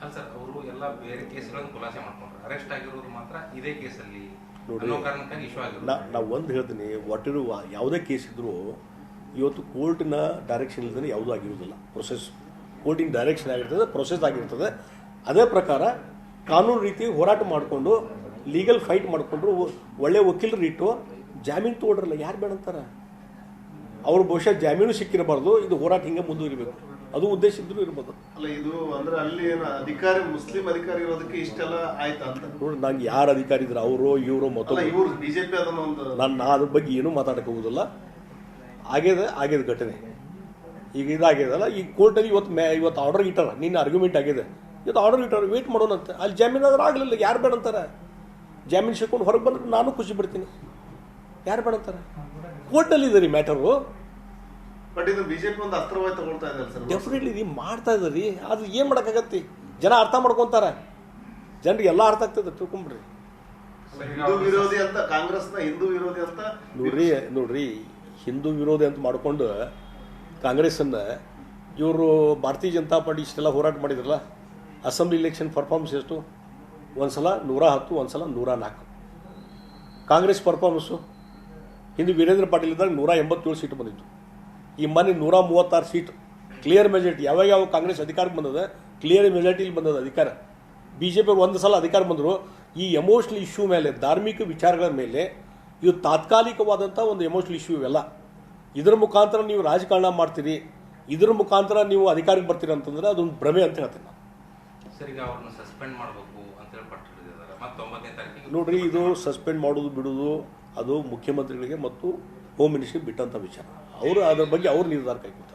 ಅಲ್ಲ ಸರ್ ಅವರು ಎಲ್ಲ ಬೇರೆ ಕೇಸ್ಗಳನ್ನು ಖುಲಾಸೆ ಮಾಡ್ಕೊಂಡ್ರು. ಅರೆಸ್ಟ್ ಆಗಿರೋರು ಮಾತ್ರ ಇದೇ ಕೇಸಲ್ಲಿ ನಾವು ಒಂದು ಹೇಳ್ತೀನಿ ಒಟ್ಟಿರುವ ಯಾವುದೇ ಕೇಸ್ ಇದ್ದರೂ ಇವತ್ತು ಕೋರ್ಟಿನ ಡೈರೆಕ್ಷನ್ ಇಲ್ಲದೇ ಯಾವುದೂ ಆಗಿರೋದಿಲ್ಲ. ಪ್ರೊಸೆಸ್ ಕೋರ್ಟಿನ ಡೈರೆಕ್ಷನ್ ಆಗಿರ್ತದೆ ಪ್ರೊಸೆಸ್ ಆಗಿರ್ತದೆ. ಅದೇ ಪ್ರಕಾರ ಕಾನೂನು ರೀತಿ ಹೋರಾಟ ಮಾಡಿಕೊಂಡು ಲೀಗಲ್ ಫೈಟ್ ಮಾಡಿಕೊಂಡ್ರು ಒಳ್ಳೆ ವಕೀಲರು ಇಟ್ಟು ಜಾಮೀನು ತೊಗೊಂಡ್ರಲ್ಲ ಯಾರು ಬೇಡ ಅಂತಾರೆ ಅವ್ರು ಬಹುಶಃ ಜಾಮೀನು ಸಿಕ್ಕಿರಬಾರ್ದು ಇದು ಹೋರಾಟ ಹಿಂಗೆ ಮುಂದುವರಿಬೇಕು. ಅದು ಉದ್ದೇಶ ಇದ್ರೂ ಇರ್ಬೋದು. ಅಲ್ಲ ಇದು ಅಂದ್ರೆ ಅಲ್ಲಿ ಏನು ಅಧಿಕಾರಿ ಮುಸ್ಲಿಂ ಅಧಿಕಾರಿ ಇರೋದಕ್ಕೆ ಇಷ್ಟೆಲ್ಲ ಆಯ್ತಾ ಅಂತ? ನೋಡಿ ನಂಗೆ ಯಾರು ಅಧಿಕಾರಿ ಇದ್ರು ಅವರು ಇವರು ಅಲ್ಲ ಇವರು ಬಿಜೆಪಿ ಅದನ್ನ ಒಂದು ನಾನು ಅದ್ರ ಬಗ್ಗೆ ಏನೂ ಮಾತಾಡಕ್ಕೆ ಹೋಗೋದಿಲ್ಲ ಆಗ್ಯದ ಆಗ್ಯದ ಘಟನೆ. ಈಗ ಇದಾಗ್ಯದಲ್ಲ ಈ ಕೋರ್ಟಲ್ಲಿ ಇವತ್ತು ಮೇ ಇವತ್ತು ಆರ್ಡರ್ ಇಟ್ಟಾರ ನಿನ್ನ ಆರ್ಗ್ಯುಮೆಂಟ್ ಆಗಿದೆ ಇವತ್ತು ಆರ್ಡರ್ ಇಟ್ಟಾರ ವೇಟ್ ಮಾಡೋಣಂತೆ ಅಲ್ಲಿ ಜಾಮೀನು ಆದ್ರೆ ಆಗಲಿಲ್ಲ ಯಾರು ಬೇಡ ಅಂತಾರೆ? ಜಾಮೀನು ಸಿಕ್ಕೊಂಡು ಹೊರಗೆ ಬಂದ್ರೆ ನಾನು ಖುಷಿ ಪಡ್ತೀನಿ. ಯಾರು ಬೇಡ ಅಂತಾರೆ? ಕೋರ್ಟಲ್ಲಿ ಇದೆ ರೀ ಮ್ಯಾಟರು ಬಟ್ ಇದು ಬಿಜೆಪಿ ಒಂದು ಅಸ್ತ್ರವಾಗಿ ತಗೊಳ್ತಾ ಇದ್ದಾರೆ ಸರ್ ಡೆಫಿನೆಟ್ಲಿ ರೀ ಮಾಡ್ತಾ ಇದ್ದಾರೆ. ರೀ ಅದು ಏನು ಮಾಡೋಕ್ಕಾಗತ್ತೆ? ಜನ ಅರ್ಥ ಮಾಡ್ಕೊತಾರೆ. ಜನರಿಗೆ ಎಲ್ಲ ಅರ್ಥ ಆಗ್ತದೆ ತಿಳ್ಕೊಂಬಿಡ್ರಿ. ಹಿಂದೂ ವಿರೋಧಿ ಅಂತ ಕಾಂಗ್ರೆಸ್ನ ಹಿಂದೂ ವಿರೋಧಿ ಅಂತ ನೋಡ್ರಿ ನೋಡ್ರಿ. ಹಿಂದೂ ವಿರೋಧಿ ಅಂತ ಮಾಡಿಕೊಂಡು ಕಾಂಗ್ರೆಸ್ಸನ್ನು ಇವರು ಭಾರತೀಯ ಜನತಾ ಪಾರ್ಟಿ ಇಷ್ಟೆಲ್ಲ ಹೋರಾಟ ಮಾಡಿದ್ರಲ್ಲ ಅಸೆಂಬ್ಲಿ ಇಲೆಕ್ಷನ್ ಪರ್ಫಾರ್ಮೆನ್ಸ್ ಎಷ್ಟು? ಒಂದು ಸಲ ನೂರ ಹತ್ತು ಒಂದು ಸಲ ನೂರ ನಾಲ್ಕು. ಕಾಂಗ್ರೆಸ್ ಪರ್ಫಾರ್ಮೆನ್ಸು ಹಿಂದೂ ವೀರೇಂದ್ರ ಪಾಟೀಲ್ ಇದ್ದಾಗ ನೂರ ಎಂಬತ್ತೇಳು ಸೀಟು ಬಂದಿತ್ತು. ಈ ಮನೆ ನೂರ ಮೂವತ್ತಾರು ಸೀಟ್. ಕ್ಲಿಯರ್ ಮೆಜಾರಿಟಿ ಯಾವಾಗ ಯಾವ ಕಾಂಗ್ರೆಸ್ ಅಧಿಕಾರಕ್ಕೆ ಬಂದದ? ಕ್ಲಿಯರ್ ಮೆಜಾರಿಟಿಲಿ ಬಂದದ ಅಧಿಕಾರ. ಬಿ ಜೆ ಪಿ ಒಂದು ಸಲ ಅಧಿಕಾರ ಬಂದರು. ಈ ಎಮೋಷನಲ್ ಇಶ್ಯೂ ಮೇಲೆ ಧಾರ್ಮಿಕ ವಿಚಾರಗಳ ಮೇಲೆ ಇದು ತಾತ್ಕಾಲಿಕವಾದಂಥ ಒಂದು ಎಮೋಷನಲ್ ಇಶ್ಯೂ ಇವೆಲ್ಲ. ಇದರ ಮುಖಾಂತರ ನೀವು ರಾಜಕಾರಣ ಮಾಡ್ತೀರಿ. ಇದರ ಮುಖಾಂತರ ನೀವು ಅಧಿಕಾರಕ್ಕೆ ಬರ್ತೀರಿ ಅಂತಂದ್ರೆ ಅದೊಂದು ಭ್ರಮೆ ಅಂತ ಹೇಳ್ತೀನಿ ನಾನು. ನೋಡ್ರಿ ಇದು ಸಸ್ಪೆಂಡ್ ಮಾಡೋದು ಬಿಡೋದು ಅದು ಮುಖ್ಯಮಂತ್ರಿಗಳಿಗೆ ಮತ್ತು ಹೋಮ್ ಮಿನಿಸ್ಟ್ರಿಗೆ ಬಿಟ್ಟಂಥ ವಿಚಾರ. ಅವರು ಅದ್ರ ಬಗ್ಗೆ ಅವ್ರು ನಿರ್ಧಾರ ಕೈಗೊಳ್ತಾರೆ